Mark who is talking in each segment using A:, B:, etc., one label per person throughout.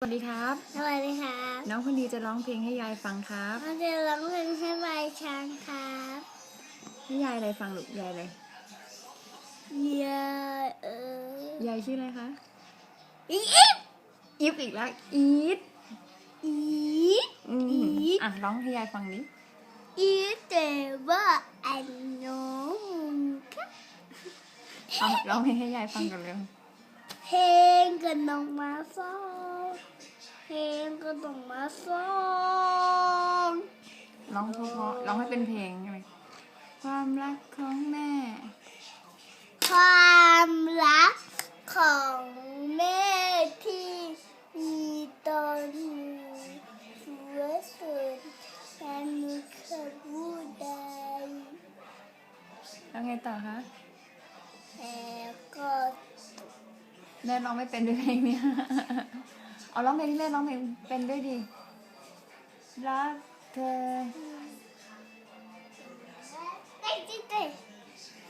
A: สวัสดีครับ
B: สวัสดีครับ
A: น้องคนดีจะร้องเพลงให้ยายฟังครับ
B: เราจะร้องเพลงให้ใบช้างครับ
A: ให้ยายอะไรฟังลูกยายอะไร
B: เยอะเออยา
A: ยชื่ออะไรคะ
B: อีฟ
A: อีฟอีกแล้วอีฟ
B: อีฟ
A: อืม
B: อีฟ
A: อะร้องให้ยายฟังดิ
B: อีฟแต่ว่าอันน้องครับ
A: เอาร้องเพลงให้ยายฟังกันเร็ว
B: เพลงกับน้องมาฟองเพลง กับน้องมาฟอง
A: ร้องเพราะๆร้องให้เป็นเพลงใช่ไหมความรักของแม่
B: ความรักของแม่ที่มีตอนสวยสุดฉันไม่เคยพูดได้
A: แล้วไงต่อคะ
B: แต่ก็
A: แม่ร้องไม่เป็นด้วยเพลงเนี้ย เอาร้องเพลงที่แม่ร้องเพลงเป็นด้วยดิรักเธอ
B: ได้จริงเลย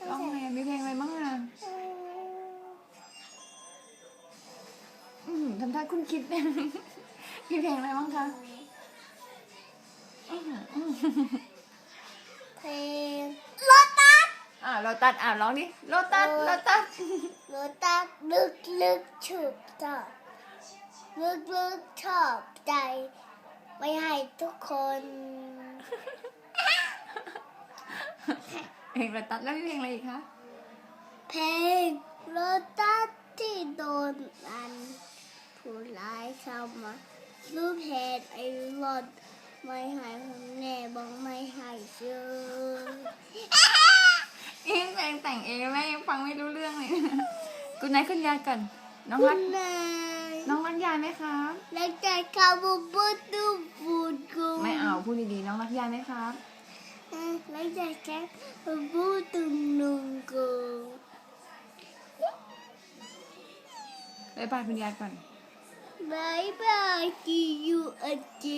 A: ร้องไงมีเพลงอะไรบ้างอะอืมทำท่าคุณคิดมีเพลงอะไรบ้างคะอื้อหืออื้อหือ
B: เพลงโลตัส
A: อะโลตัสอะร้องดิโลตัสโลตัส
B: โลตัสลึกลึกๆชอบชอบ ลึกลึกๆชอบใจ ไม่ให้ทุกคน
A: เพลงโลตัสแล้วมีเพลงอะไรอีกคะ
B: เพลงโลตัสที่โดนอันผู้ร้ายเข้ามารูปเหตุไอ้รถไม่ให้ผมแน่บอกไม่ให้เจอ
A: นี่เพลงแต่งเองแม่ยังฟังไม่รู้เรื่องเลยคุณนายคุณยายก่อนน้อง
B: คุ
A: รัก
B: ณ นาย
A: น้องรักยายไหมครับ
B: แล้วใจคาบูบูตูบูดกู
A: ไม่เอาพูดดีๆน้องรักยายไหมครับ
B: แล้วใจแค่บูบูตูนุงกู
A: บ๊ายบายคุณยายก่อน
B: บายบายที่อยู่อาเจนู